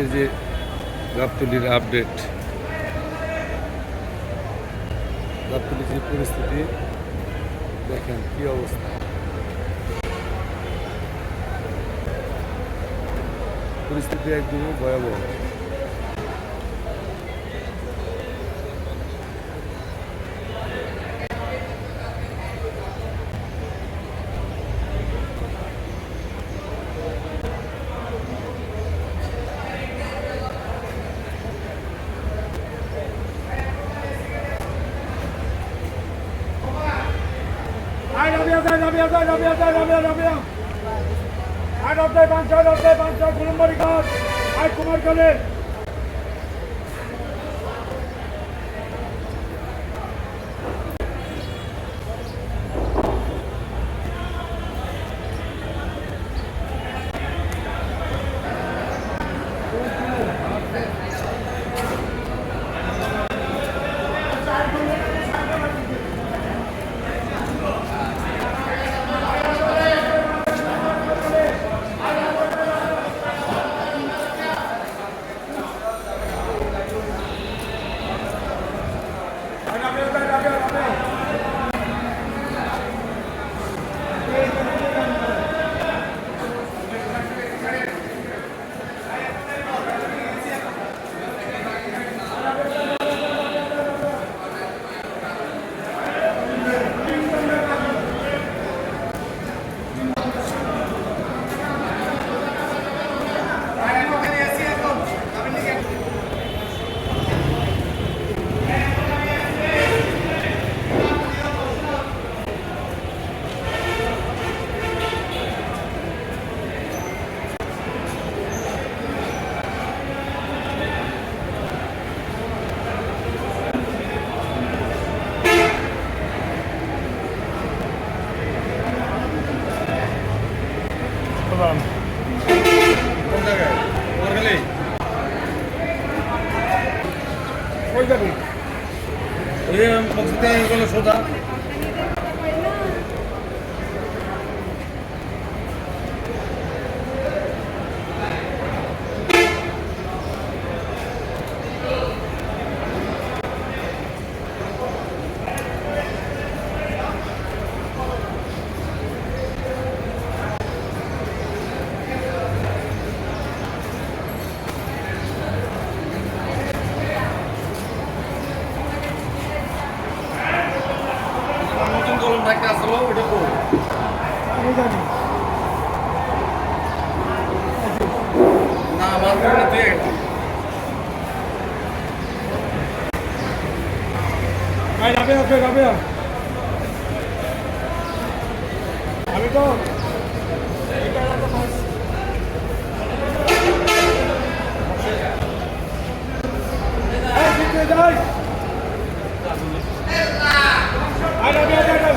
আজকের যে গাবতলির আপডেট গাবতলির যে পরিস্থিতি দেখেন কি অবস্থা। পরিস্থিতি একদমই ভয়াবহ। Ay, Rabia, ay, Rabia, ay, Rabia, ay, Rabia, একটা আসলো ওটা তো না আমার ফোনে যাবে Ay, Rabia, okay, Rabia. আমি তো এই, পিছনে যাই। আয়, রাবিয়া, যাই, যাই।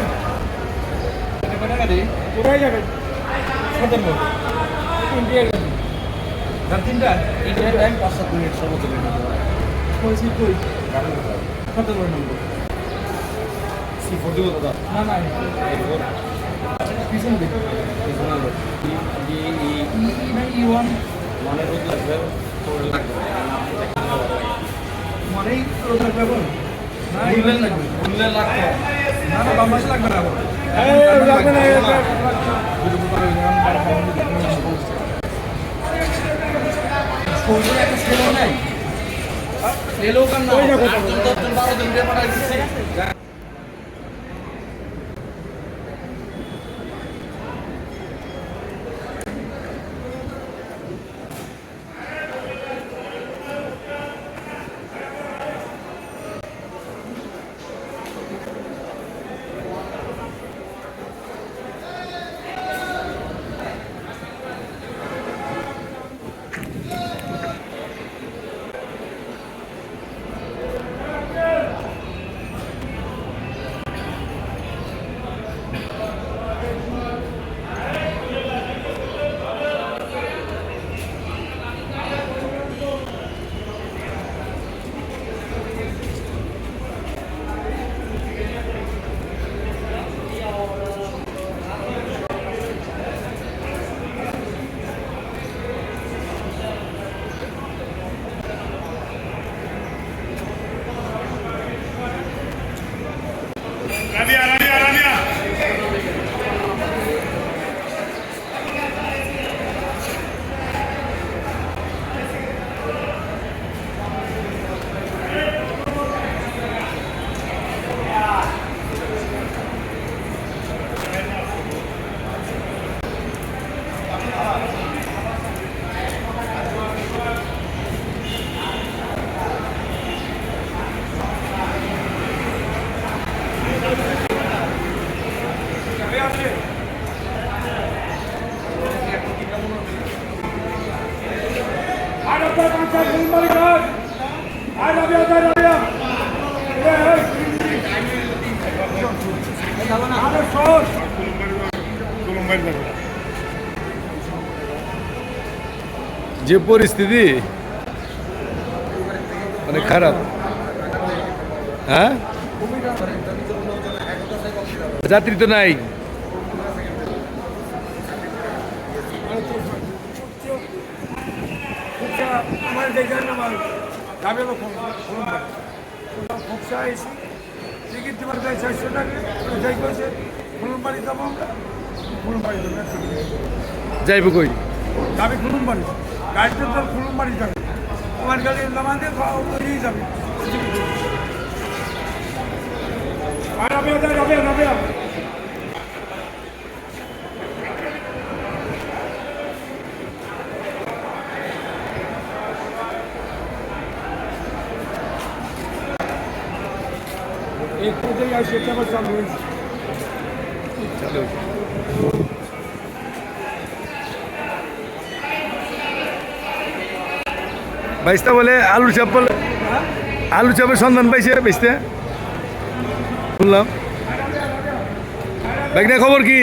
কোথায় যাবেন ইন্ডিয়া যাবেন তিনটা ইন্ডিয়ার টাইম পাঁচ সাত মিনিট সর্বোচ্চ লেগে কইছি কই কত বড় নম্বর সি ফোর দিব দাদা? না না পিছন দিকে ই ই না ই ওয়ান মানে রোদ লাগবে? তোর লাগবে। মানেই রোদ লাগবে এখন। না উল্লেন লাগবে। উল্লেন লাগবে। না না বাম লাগবে না এখন। লাগবে না একটা সেলো নাই সেলো কার না ওই দেখো, আটজন দশজন বারো জন দিয়ে পাঠাই যে পরিস্থিতি অনেক খারাপ। হ্যাঁ? যাত্রী তো নাই। আমার দেখে আমার যাবে টিকিট দেবার দেয় চারশো টাকা যাই করেছে। ফুলবাড়ি যাব আমরা ফুলবাড়ি যাব যাইব কই? যাবে ফুলবাড়ি গাড়িতে তো ফুলবাড়ি যাবে। আমার গাড়ি নামা দিয়ে ওই যাবে। আর রাবিয়া যায় বাইসটা বলে আলুর চাপ বলে আলু চাপের সন্ধান পাইছে বেচতে শুনলাম। বেগনা খবর কি?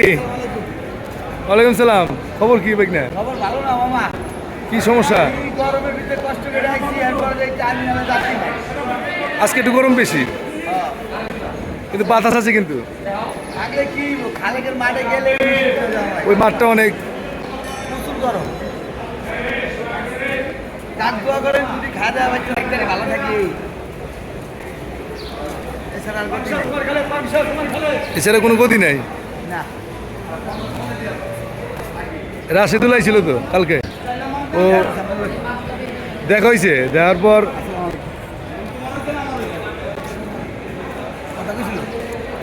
ওয়ালাইকুম সালাম। খবর কি বেগনা? কি সমস্যা? আজকে একটু গরম বেশি। কিন্তু বাতাস আছে কিন্তু। ওই মাঠটা অনেক। এছাড়া কোনো গতি নাই? রাশেদুল ছিল তো কালকে। ও, দেখা হয়েছে দেখার পর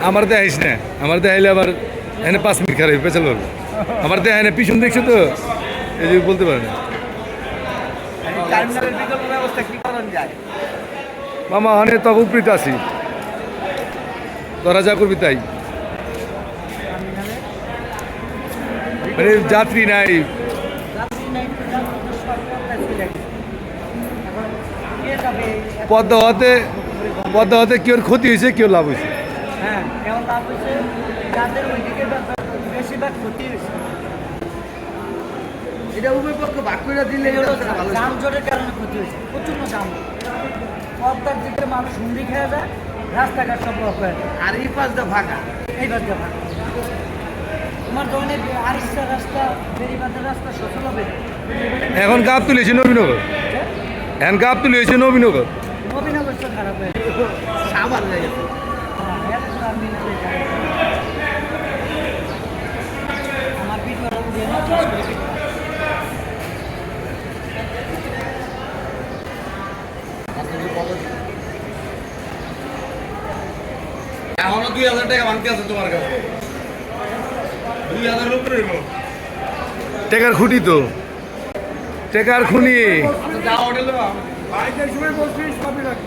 আমার দেখাইস না। আমার দেখাইলে আবার এনে পাঁচ মিনিট খারাপ পেছাল পারবে আমার দেখায় না পিছন দেখছ তো? এই যে বলতে পারে না। মামা অনেক তক উপকৃত আছি। তোরা যা করবি তাই। মানে যাত্রী নাই। পদ্মা হতে পদ্মা হতে কেউ ক্ষতি হয়েছে কেউ লাভ হয়েছে? হ্যাঁ কেমন লাভ হয়েছে যাদের ওইদিকে বেশিরভাগ ক্ষতি হয়েছে। এটা উভয় পক্ষ ভাগ করে দিলে যানজটের কারণে ক্ষতি হয়েছে যান পদ্মার দিকে মানুষ হুন্ডি খেয়ে যায় রাস্তাঘাট সব ব্লক হয়ে যায় আর এই পাশটা এই পাশটা তোমার রাস্তা বেরিবাদের রাস্তা সচল হবে? এখন গাপ তুলেছে নবীনগর। এখন গাপ তুলেছে নবীনগর। নবীনগর খারাপ হয়ে গেছে। সাবার এখনও দুই হাজার টাকা ভাঙতে আছে তোমার কাছে। দুই হাজার উপরে। টেকার খুঁটি তো। টেকার খুনি যা হোটেল দেবো বাইকের সময় বলছি সবই রাখি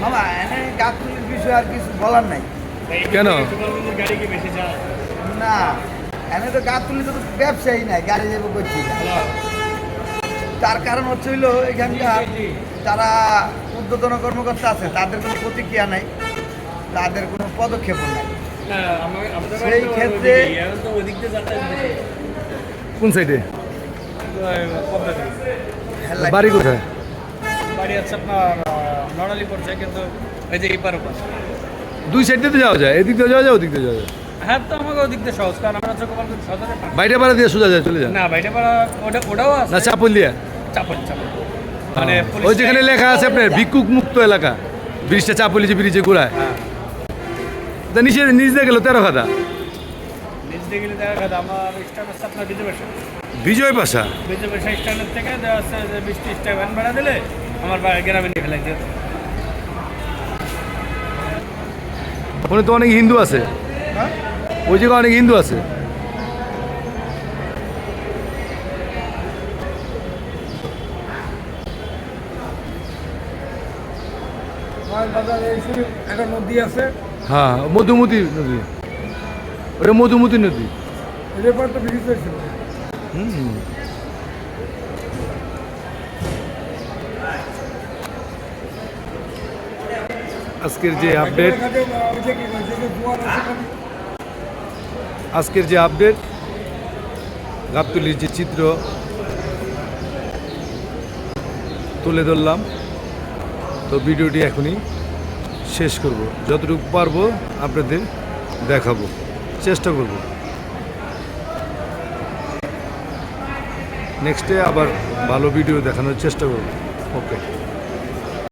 মামা এনে গাছগুলির বিষয়ে আর কিছু বলার নাই কেন? না এনে তো গাছগুলি তো ব্যবসায়ী নাই গাড়ি যাব করছি তার কারণ হচ্ছে হইল এখানকার যারা ঊর্ধ্বতন কর্মকর্তা আছে তাদের কোনো প্রতিক্রিয়া নাই তাদের কোনো পদক্ষেপও নাই। সেই ক্ষেত্রে কোন সাইডে বাড়ি কোথায়? বাড়ি আছে আপনার নড়ালি পড়ছে কিন্তু এই যে এপার ওপার। দুই সাইড দিয়ে তো যাওয়া যায় এদিক দিয়ে যাওয়া যায় ওদিক দিয়ে যাওয়া যায়। হ্যাঁ তো আমাকে ওদিক দিয়ে সহজ কারণ আমরা চকোপালগঞ্জ সদরে বাইরে পাড়া দিয়ে সোজা যায় চলে যায়। না বাইরে পাড়া ওটা ওটাও না আছে চাপল দিয়া চাপল চাপল মানে ওই যেখানে লেখা আছে আপনার ভিক্ষুক মুক্ত এলাকা। ব্রিজটা চাপলি যে ব্রিজে ঘোরায়। হ্যাঁ। তা নিচে নিচ দিয়ে গেল তেরো খাতা। স্ট্যান্ড বিজয় পাশা বিজয় বাসা? স্ট্যান্ডের থেকে দেওয়া আছে যে ত্রিশ টাকা ভাড়া দিলে আমার গ্রামে নিয়ে ফেলে ওখানে তো অনেক হিন্দু আছে। ওই জায়গায় অনেক হিন্দু আছে। হ্যাঁ মধুমতি নদী। ওটা মধুমতি নদী। হুম। আজকের যে আপডেট আজকের যে আপডেট গাবতলির যে চিত্র তুলে ধরলাম। তো ভিডিওটি এখনই শেষ করব। যতটুকু পারব আপনাদের দেখাবো। চেষ্টা করব। নেক্সটে আবার ভালো ভিডিও দেখানোর চেষ্টা করব। ওকে